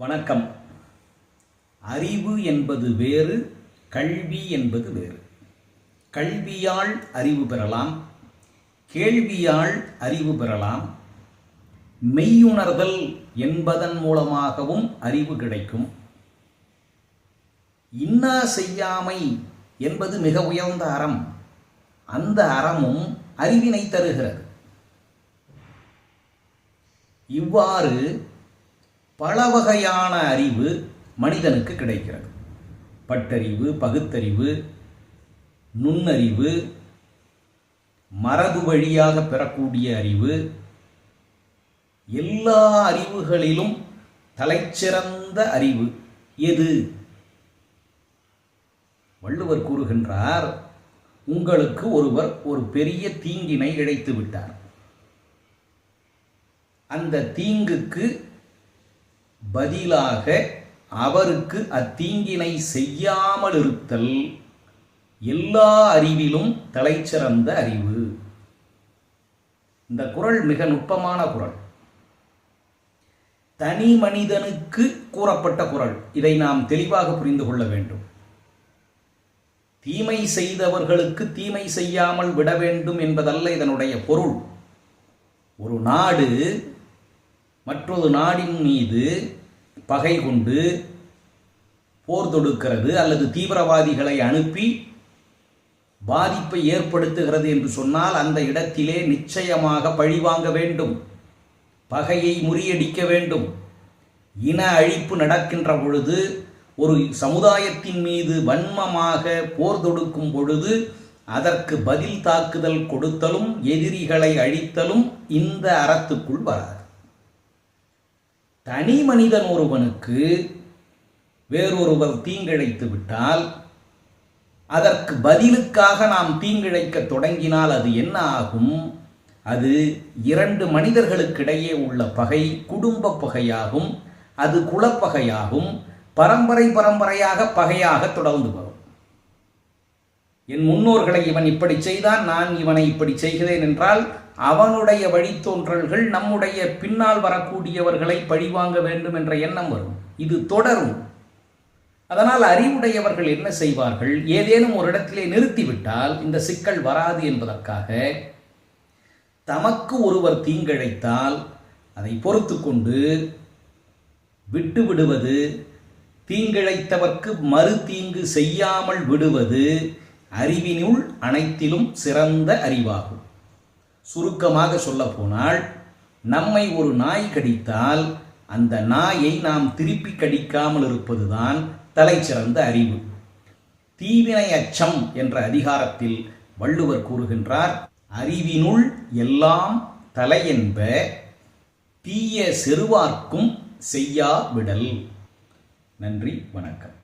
வணக்கம். அறிவு என்பது வேறு கல்வி என்பது வேறு. கல்வியால் அறிவு பெறலாம் கேள்வியால் அறிவு பெறலாம் மெய்யுணர்தல் என்பதன் மூலமாகவும் அறிவு கிடைக்கும். இன்னா செய்யாமை என்பது மிக உயர்ந்த அறம். அந்த அறமும் அறிவினை தருகிறது. இவ்வாறு பல வகையான அறிவு மனிதனுக்கு கிடைக்கிறது. பட்டறிவு பகுத்தறிவு நுண்ணறிவு மரபு வழியாக பெறக்கூடிய அறிவு எல்லா அறிவுகளிலும் தலைச்சிறந்த அறிவு எது? வள்ளுவர் கூறுகின்றார் உங்களுக்கு ஒருவர் ஒரு பெரிய தீங்கினை இழைத்து விட்டார் அந்த தீங்குக்கு பதிலாக அவருக்கு அத்தீங்கினை செய்யாமல் இருத்தல் எல்லா அறிவிலும் தலைச்சிறந்த அறிவு. இந்த குரல் மிக நுட்பமான குரல். தனி மனிதனுக்கு கூறப்பட்ட குரல். இதை நாம் தெளிவாக புரிந்து கொள்ள வேண்டும். தீமை செய்தவர்களுக்கு தீமை செய்யாமல் விட வேண்டும் என்பதல்ல இதனுடைய பொருள். ஒரு நாடு மற்றொரு நாடின் மீது பகை கொண்டு போர் தொடுக்கிறது அல்லது தீவிரவாதிகளை அனுப்பி பாதிப்பை ஏற்படுத்துகிறது என்று சொன்னால் அந்த இடத்திலே நிச்சயமாக பழிவாங்க வேண்டும். பகையை முறியடிக்க வேண்டும். இன அழிப்பு நடக்கின்ற பொழுது ஒரு சமுதாயத்தின் மீது வன்மமாக போர் தொடுக்கும் பொழுது அதற்கு பதில் தாக்குதல் கொடுத்தலும் எதிரிகளை அழித்தலும் இந்த அறத்துக்குள் வராது. தனி மனிதன் ஒருவனுக்கு வேறொருவர் தீங்கிழைத்து விட்டால் அதற்கு பதிலுக்காக நாம் தீங்கிழைக்க தொடங்கினால் அது என்ன ஆகும்? அது இரண்டு மனிதர்களுக்கிடையே உள்ள பகை குடும்ப பகையாகும் அது குலப்பகையாகும் பரம்பரை பரம்பரையாக பகையாக தொடர்ந்து வரும். என் முன்னோர்களை இவன் இப்படி செய்தான் நான் இவனை இப்படி செய்கிறேன் என்றால் அவனுடைய வழித்தோன்றல்கள் நம்முடைய பின்னால் வரக்கூடியவர்களை பழிவாங்க வேண்டும் என்ற எண்ணம் வரும். இது தொடரும். அதனால் அறிவுடையவர்கள் என்ன செய்வார்கள்? ஏதேனும் ஒரு இடத்திலே நிறுத்திவிட்டால் இந்த சிக்கல் வராது என்பதற்காக தமக்கு ஒருவர் தீங்கிழைத்தால் அதை பொறுத்து கொண்டு விட்டு விடுவது தீங்கிழைத்தவர்க்கு மறு தீங்கு செய்யாமல் விடுவது அறிவினுள் அனைத்திலும் சிறந்த அறிவாகும். சுருக்கமாக சொல்ல போனால் நம்மை ஒரு நாய் கடித்தால் அந்த நாயை நாம் திருப்பி கடிக்காமல் இருப்பதுதான் தலைச்சிறந்த அறிவு. தீவினை அச்சம் என்ற அதிகாரத்தில் வள்ளுவர் கூறுகின்றார் அறிவினுள் எல்லாம் தலையென்ப தீய செருவார்க்கும் செய்யா விடல் நன்றி வணக்கம்.